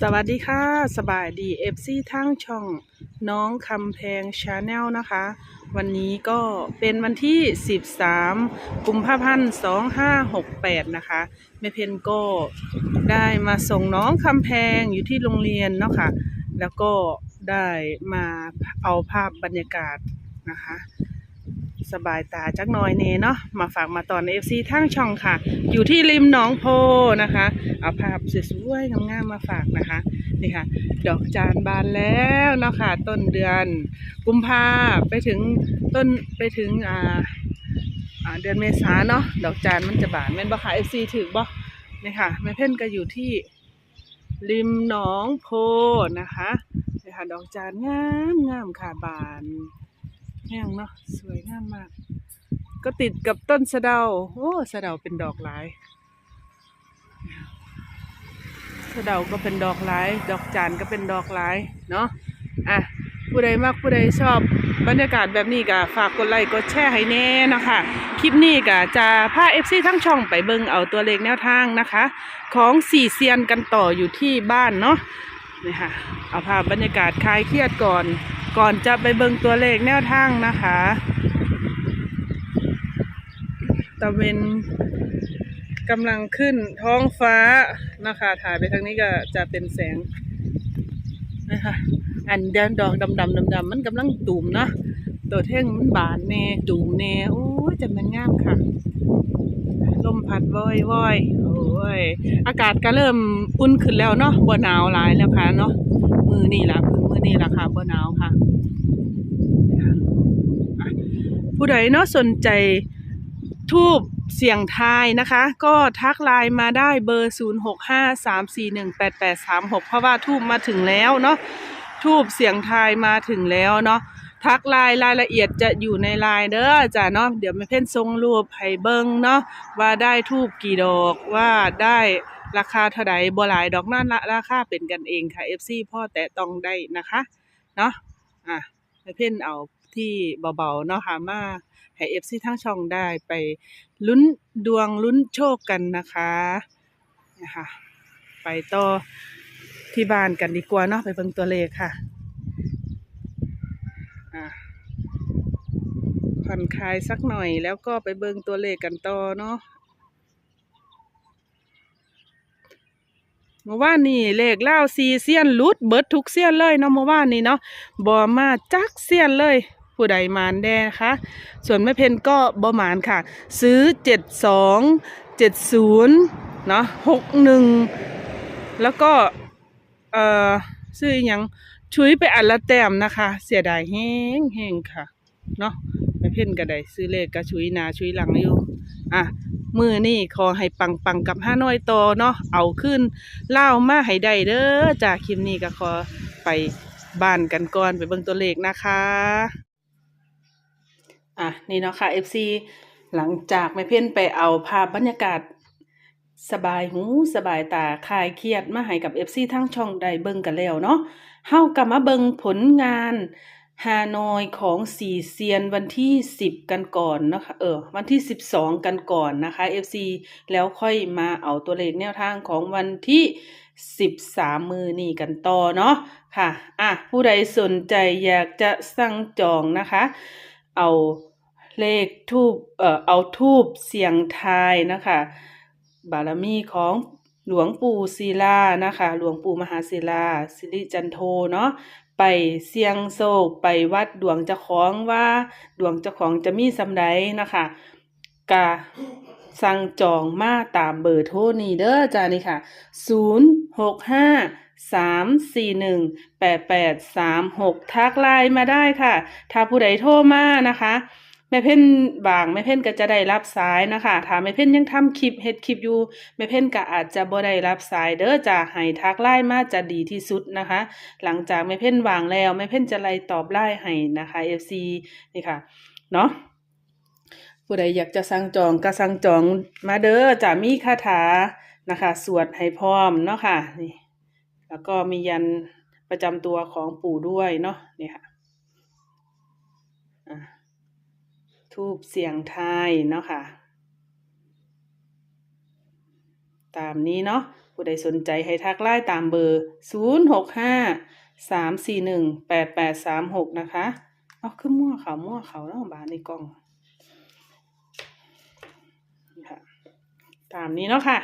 สวัสดีค่ะ สบายดีเอฟซีทั้งช่อง น้องคำแพงชาแนลนะคะ วันนี้ก็เป็นวันที่ 13 กุมภาพันธ์ 2568 นะคะแม่เพนก็ได้มาส่งน้องคำแพงอยู่ที่โรงเรียนเนาะค่ะ แล้วก็ได้มาเอาภาพบรรยากาศนะคะ สบายตาจักหน่อยเนเนาะมาฝากมาตอนเอฟซีทั้งช่องค่ะ อยู่ที่ริมหนองโพนะคะ เอาภาพสวยๆงามๆมาฝากนะคะ นี่ค่ะ ดอกจานบานแล้วเนาะค่ะ ต้นเดือนกุมภาไปถึงต้นไปถึงอ่าอ่าเดือนเมษาเนาะดอกจานมันจะบานแม่นบ่ค่ะเอฟซีถือบ่นี่ค่ะแม่เพ่นก็อยู่ที่ริมหนองโพนะคะนี่ค่ะดอกจานงามงามค่ะบาน แห้งเนาะสวยงามมาก ก็ติดกับต้นสะเดา โอ้สะเดาเป็นดอกหลายสะเดาก็เป็นดอกหลาย ดอกจานก็เป็นดอกหลายเนาะอะผู้ใดมักผู้ใดชอบบรรยากาศแบบนี้ก็ฝากกดไลค์กดแชร์ให้แน่นะคะ คลิปนี้ก็จะพาเอฟซีทั้งช่องไปเบิ่งเอาตัวเลขแนวทางนะคะ ของสี่เซียนกันต่ออยู่ที่บ้านเนาะนี่ค่ะเอาภาพบรรยากาศคลายเครียดก่อน ก่อนจะไปเบิ่งตัวเลขแนวทางนะคะตะเวนกำลังขึ้นท้องฟ้านะคะ ถ่ายไปทางนี้ก็จะเป็นแสงนะคะอันเดนดอกดำดำดำดำๆมันกำลังตูมเนาะตัวเท่งมันบานแน่ตูมแน่โอ้ยจะมันงามค่ะลมพัดว่อยว่อยโอ้ยอากาศก็เริ่มอุ่นขึ้นแล้วเนาะบ่หนาวหลายแล้วค่ะเนาะมือนี่ละ อนี่ละค่ะบ่หนาวค่ะ ผู้ใดเนาะสนใจทูบเสียงทายนะคะ ก็ทักไลน์มาได้เบอร์ 0653418836 เพราะว่าทูบมาถึงแล้วเนาะทูบเสียงทายมาถึงแล้วเนาะทักไลน์รายละเอียดจะอยู่ในไลน์เด้อจ้ะเนาะเดี๋ยวแม่เพ่นทรงรูปให้เบิ่งเนาะว่าได้ทูบกี่ดอกว่าได้ ราคาเท่าใดบ่หลายดอกนั่นละราคาเป็นกันเองค่ะ FC พ่อแต่ต้องได้นะคะเนาะอะเพ่นเอาที่เบาๆเนาะค่ะมาให้เอฟซีทั้งช่องได้ไปลุ้นดวงลุ้นโชคกันนะคะนะคะไปต่อที่บ้านกันดีกว่าเนาะไปเบิ่งตัวเลขค่ะอะผ่อนคลายสักหน่อยแล้วก็ไปเบิ่งตัวเลขกันต่อเนาะ เมื่อวานนี่เลขเล่าซีเซียนลุดเบิดทุกเซียนเลยเนาะเมื่อวานนี้เนาะบอมาจักเซียนเลย ผู้ใดมานแด่นะคะ ส่วนแม่เพนก็บ่หมานค่ะ ซื้อเจ็ดสองเจ็ดศูนย์เนาะหกหนึ่งแล้วก็เอ่อซื้ออหยังชุยไปอันละแต้มนะคะ เสียดายแห้งแห้งค่ะเนาะ เพ่นก็ได้ซื้อเลขกระชุยนาชุยหลังอยู่อะมือนี่ขอให้ปังปังกับห้าน้อยโตเนาะเอาขึ้นเล่ามาให้ได้เด้อจากคลิปนี้ก็ขอไปบ้านกันก่อนไปเบิ่งตัวเลขนะคะอะนี่เนาะค่ะ FC หลังจากแม่เพ่นไปเอาภาพบรรยากาศสบายหูสบายตาคลายเครียดมาให้กับ FC ทั้งช่องได้เบิ่งกันแล้วเนาะเฮากลับมาเบิ่งผลงาน ฮานอยของสี่เซียนวันที่10กันก่อนนะคะ เออ วันที่12กันก่อนนะคะ FC แล้วค่อยมาเอาตัวเลขแนวทางของวันที่13มือนี่กันต่อเนาะค่ะ อะ ผู้ใดสนใจอยากจะสั่งจองนะคะ เอาเลขทูบเอ่อ เอาทูบเสียงทายนะคะ บารมีของหลวงปู่ศิลานะคะ หลวงปู่มหาศิลาสิริจันโทเนาะ ไปเสียงโซกไปวัดดวงเจ้าของว่า ดวงเจ้าของจะมีสำไดนะคะกะสั่งจองมาตามเบอร์โทรนี้เด้อจ้านี่ค่ะ 0 6 5 3 4 1 8 8 3 6 ทักไลน์มาได้ค่ะ ถ้าผู้ใดโทรมานะคะ แม่เพ่นบางแม่เพ่นก็จะได้รับสายนะคะถ้าแม่เพ่นยังทำคลิปเฮ็ดคลิปอยู่แม่เพ่นก็อาจจะบ่ได้รับสายเด้อจะให้ทักไลน์มาจะดีที่สุดนะคะ หลังจากแม่เพ่นวางแล้วแม่เพ่นจะไล่ตอบไลน์ให้นะคะ FC นี่ค่ะเนาะผู้ใดอยากจะสั่งจองก็สั่งจองมาเด้อจะมีคาถานะคะ สวดให้พร้อมเนาะค่ะนี่แล้วก็มียันประจำตัวของปู่ด้วยเนาะนี่ค่ะ ทูบเสียงไทายเนาะค่ะ ตามนี้เนาะผู้ใดสนใจให้ทักไลน์ตามเบอร์ 065 341 8836 นะคะเอาขึ้นมั่วเขามั่วเขาแล้วบานในกล่องนะค่ะตามนี้เนาะค่ะ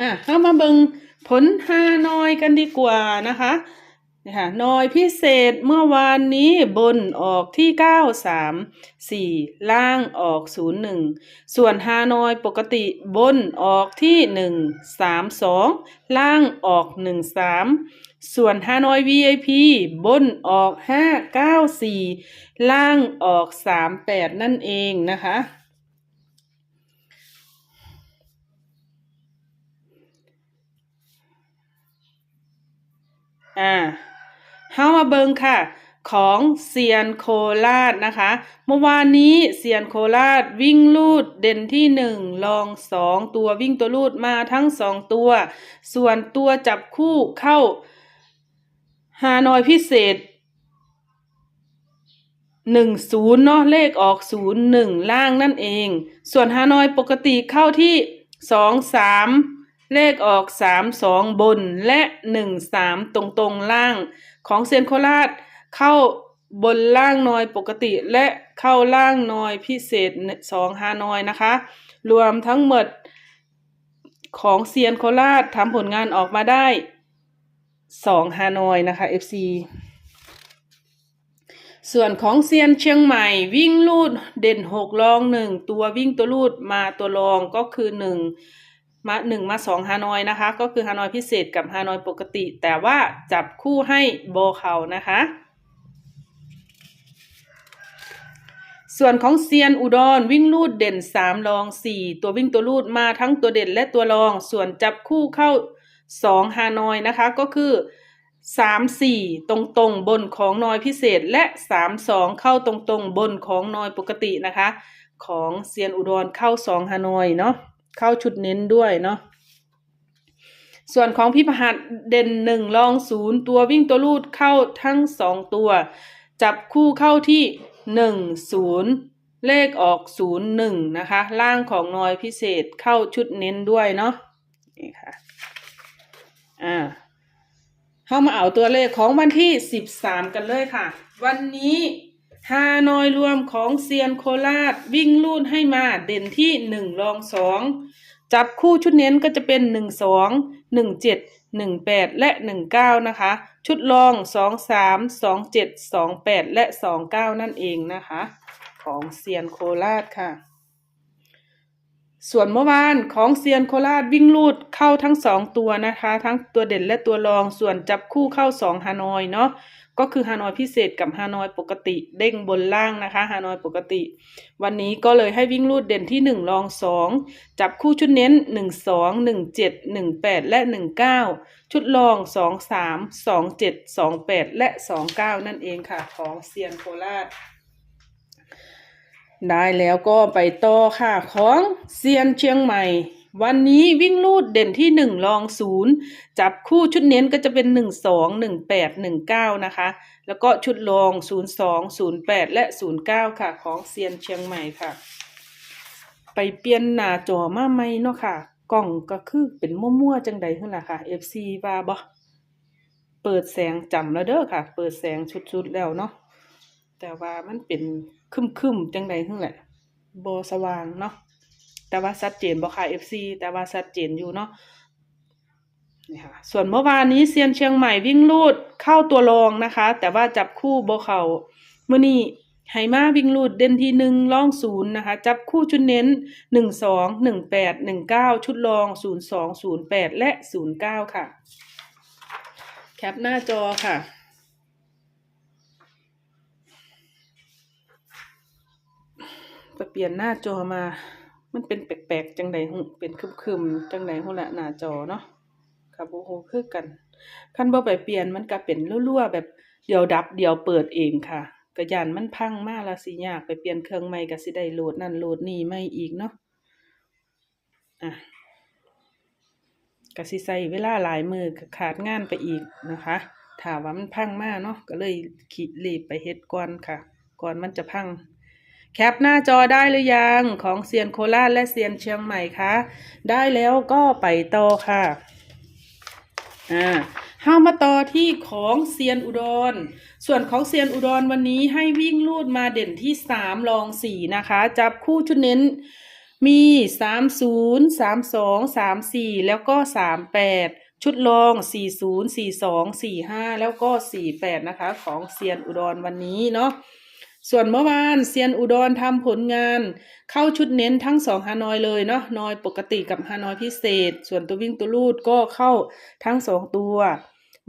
อะเข้ามาเบิงผลฮานอยกันดีกว่านะคะ นี่ค่ะนอยพิเศษเมื่อวานนี้บนออกที่ 9 3 4 ล่างออก 0 1 ส่วนฮานอยปกติบนออกที่ 1 3 2 ล่างออก 1 3 ส่วนฮานอย VIP บนออก 5 9 4 ล่างออก 3 8 นั่นเองนะคะอ่า เฮามาเบิงค่ะ ของเซียนโคราชนะคะ เมื่อวานนี้เซียนโคราชวิ่งลูดเด่นที่หนึ่งลองสองตัววิ่งตัวลูดมาทั้งสองตัว ส่วนตัวจับคู่เข้าฮานอยพิเศษหนึ่งศูนย์เนาะเลขออกศูนย์หนึ่งล่างนั่นเอง ส่วนฮานอยปกติเข้าที่สองสามเลขออกสามสองบนและหนึ่งสามตรงตรงๆล่าง ของเซียนโคราชเข้าบนล่างนอยปกติและเข้าล่างนอยพิเศษสองฮานอยนะคะ รวมทั้งหมดของเซียนโคราชทำผลงานออกมาได้สองฮานอยนะคะ FC ส่วนของเซียนเชียงใหม่วิ่งลูดเด่นหกรองหนึ่งตัววิ่งตัวลูดมาตัวรองก็คือหนึ่ง มาหนึ่งมาสองฮานอยนะคะ ก็คือฮานอยพิเศษกับฮานอยปกติ แต่ว่าจับคู่ให้โบเขานะคะ ส่วนของเซียนอุดรวิ่งลูดเด่นสามรองสี่ตัววิ่งตัวลูดมาทั้งตัวเด่นและตัวรอง ส่วนจับคู่เข้าสองฮานอยนะคะ ก็คือสามสี่ตรงตรงบนของนอยพิเศษและสามสองเข้าตรงตรงบนของนอยปกตินะคะ ของเซียนอุดรเข้าสองฮานอยเนาะ เข้าชุดเน้นด้วยเนาะส่วนของพี่ประหัดเด่นหนึ่งรองศูนย์ตัววิ่งตัวลูดเข้าทั้งสองตัว จับคู่เข้าที่หนึ่งศูนย์เลขออกศูนย์หนึ่งนะคะ ล่างของนอยพิเศษเข้าชุดเน้นด้วยเนาะนี่ค่ะอ่าเข้ามาเอาตัวเลขของวันที่สิบสามกันเลยค่ะ วันนี้ ฮานอยรวมของเซียนโคราชวิ่งลูดให้มาเด่นที่หนึ่งรองสองจับคู่ชุดเน้นก็จะเป็นหนึ่งสองหนึ่งเจ็ดหนึ่งแปดและหนึ่งเก้านะคะ ชุดรองสองสามสองเจ็ดสองแปดและสองเก้านั่นเองนะคะ ของเซียนโคราชค่ะ ส่วนเมื่อวานของเซียนโคราชวิ่งลูดเข้าทั้งสองตัวนะคะ ทั้งตัวเด่นและตัวรองส่วนจับคู่เข้าสองฮานอยเนาะ ก็คือฮานอยพิเศษกับฮานอยปกติเด้งบนล่างนะคะฮานอยปกติ วันนี้ก็เลยให้วิ่งลูดเด่นที่หนึ่งรองสองจับคู่ชุดเน้นหนึ่งสองหนึ่งเจ็ดหนึ่งแปดและหนึ่งเก้าชุดรองสองสามสองเจ็ดสองแปดและสองเก้านั่นเองค่ะของเซียนโคราชได้แล้วก็ไปต่อค่ะของเซียนเชียงใหม่ วันนี้วิ่งลูดเด่นที่หนึ่งรองศูนย์จับคู่ชุดเน้นก็จะเป็นหนึ่งสองหนึ่งแปดหนึ่งเก้านะคะ แล้วก็ชุดรองศูนย์สองศูนย์แปดและศูนย์เก้าค่ะ ของเซียนเชียงใหม่ค่ะ ไปเปลี่ยนหน้าจอมาใหม่เนาะค่ะ กล่องก็คือเป็นมั่วๆจังใดขึ้นล่ะค่ะ FC ว่าบ่เปิดแสงจำแล้วเด้อค่ะ เปิดแสงชุดๆแล้วเนาะแต่ว่ามันเป็นคึมๆจังใดขึ้นแหละบสว่างเนาะ แต่ว่าชัดเจนบ่ค่ะ FC แต่ว่าชัดเจนอยู่เนาะนี่ค่ะส่วนเมื่อวานนี้เซียนเชียงใหม่วิ่งลูดเข้าตัวรองนะคะ แต่ว่าจับคู่บ่เข้ามื้อนี้ไหมาวิ่งลูดเด่นที่หนึ่งรองศูนย์นะคะ จับคู่ชุดเน้นหนึ่งสองหนึ่งแปดหนึ่งเก้าชุดรองศูนย์สองศูนย์แปดและศูนย์เก้าค่ะ แคปหน้าจอค่ะเปลี่ยนหน้าจอมา มันเป็นแปลกๆจังใดหุเป็นคึมๆจังใดหุละหน้าจอเนาะครับโอ้โหคือกันคันบ่ไปเปลี่ยนมันก็เป็นรั่วๆแบบเดี๋ยวดับเดี๋ยวเปิดเองค่ะก็ยานมันพังมากละสิยากไปเปลี่ยนเครื่องใหม่ก็สิได้โหลดนั่นโหลดนี่ใหม่อีกเนาะอะก็สิใช้เวลาหลายมือขาดงานไปอีกนะคะถ้าว่ามันพังมากเนาะก็เลยขีรีบไปเฮ็ดก่อนค่ะ ก่อนมันจะพัง แคปหน้าจอได้หรือยังของเซียนโคราชและเซียนเชียงใหม่คะได้แล้วก็ไปต่อค่ะอ่าเฮามาต่อที่ของเซียนอุดร ส่วนของเซียนอุดรวันนี้ให้วิ่งลูดมาเด่นที่สามรองสี่นะคะ จับคู่ชุดเน้นมีสามศูนย์สามสองสามสี่แล้วก็สามแปดชุดรองสี่ศูนย์สี่สองสี่ห้าแล้วก็สี่แปดนะคะ ของเซียนอุดรวันนี้เนาะ ส่วนเมื่อวานเซียนอุดรทำผลงาน เข้าชุดเน้นทั้งสองฮานอยเลยเนาะนอยปกติกับฮานอยพิเศษ ส่วนตัววิ่งตัวลูดก็เข้าทั้งสองตัว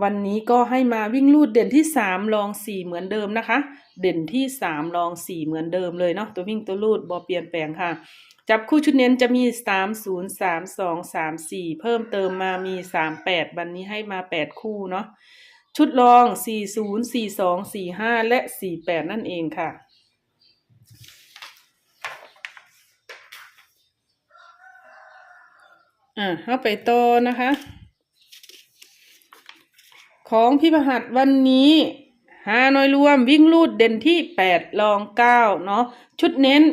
วันนี้ก็ให้มาวิ่งลูดเด่นที่สามลองสี่เหมือนเดิมนะคะ เด่นที่สามลองสี่เหมือนเดิมเลยเนาะตัววิ่งตัวลูดบอเปลี่ยนแปลงค่ะ จับคู่ชุดเน้นจะมีสามศูนย์สามสองสามสี่เพิ่มเติมมามีสามแปดวันนี้ให้มาแปดคู่เนาะ ชุดรองสี่ศูนย์สี่สองสี่ห้าและสี่แปดนั่นเองค่ะ อ่าเข้าไปต่อนะคะ ของพี่ประหัสวันนี้หาหน่อยรวมวิ่งลูดเด่นที่แปดลองเก้าเนาะชุดเน้น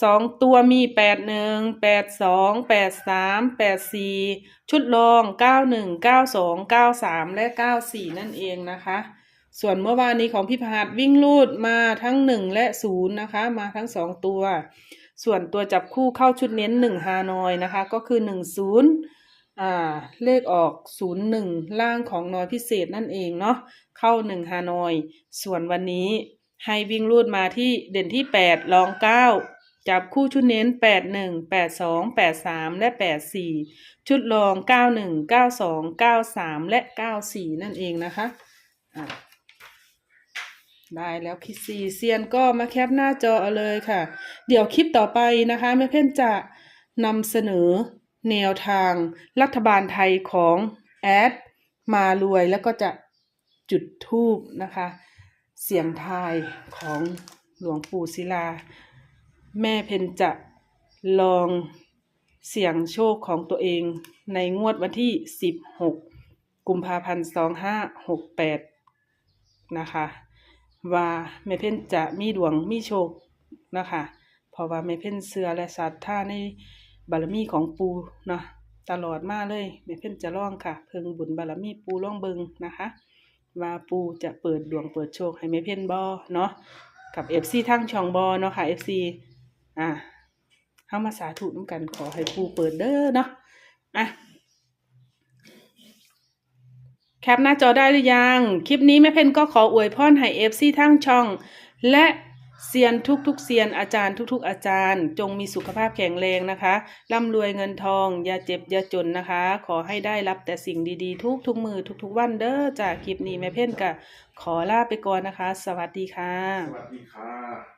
สองตัวมีแปดหนึ่งแปดสองแปดสามแปดสี่ชุดรองเก้าหนึ่งเก้าสองเก้าสามและเก้าสี่นั่นเองนะคะ ส่วนเมื่อวานนี้ของพี่พหัสวิ่งลูดมาทั้งหนึ่งและศูนย์นะคะ มาทั้งสองตัว ส่วนตัวจับคู่เข้าชุดเน้นหนึ่งฮานอยนะคะ ก็คือหนึ่งศูนย์อ่าเลขออกศูนย์หนึ่งล่างของนอยพิเศษนั่นเองเนาะเข้าหนึ่งฮานอย ส่วนวันนี้ให้วิ่งลูดมาที่เด่นที่แปดลองเก้า จับคู่ชุดเน้นแปดหนึ่งแปดสองแปดสามและแปดสี่ชุดรองเก้าหนึ่งเก้าสองเก้าสามและเก้าสี่นั่นเองนะคะได้แล้วคิดซีเซียนก็มาแคปหน้าจอเอาเลยค่ะ เดี๋ยวคลิปต่อไปนะคะแม่เพ่นจะนำเสนอแนวทางรัฐบาลไทยของแอดมารวยแล้วก็จะจุดทูบนะคะ เสียงทายของหลวงปู่ศิลา แม่เพนจะลองเสี่ยงโชคของตัวเองในงวดวันที่ 16 กุมภาพันธ์ 2568 นะคะ ว่าแม่เพ่นจะมีดวงมีโชคนะคะ เพราะว่าแม่เพ่นเสือและศรัทธาในบารมีของปูเนาะตลอดมาเลยแม่เพ่นจะร้องค่ะ เพิ่งบุญบารมีปูร้องเบิงนะคะ ว่าปูจะเปิดดวงเปิดโชคให้แม่เพ่นบอเนาะกับเอฟซีทั้งช่องบอเนาะค่ะเอฟซี อะเข้ามาสาธุน้ำกันขอให้ปูเปิดเด้อเนาะอะแคปหน้าจอได้หรือยัง คลิปนี้แม่เพนก็ขออวยพรให้เอฟซีทั้งช่อง และเซียนทุกๆเซียนอาจารย์ทุก ๆ อาจารย์ จงมีสุขภาพแข็งแรงนะคะร่ำรวยเงินทอง อย่าเจ็บ อย่าจนนะคะ ขอให้ได้รับแต่สิ่งดีๆ ทุกๆมือทุก ๆ วันเด้อจากคลิปนี้แม่เพ่นก็ขอลาไปก่อนนะคะ สวัสดีค่ะ สวัสดีค่ะ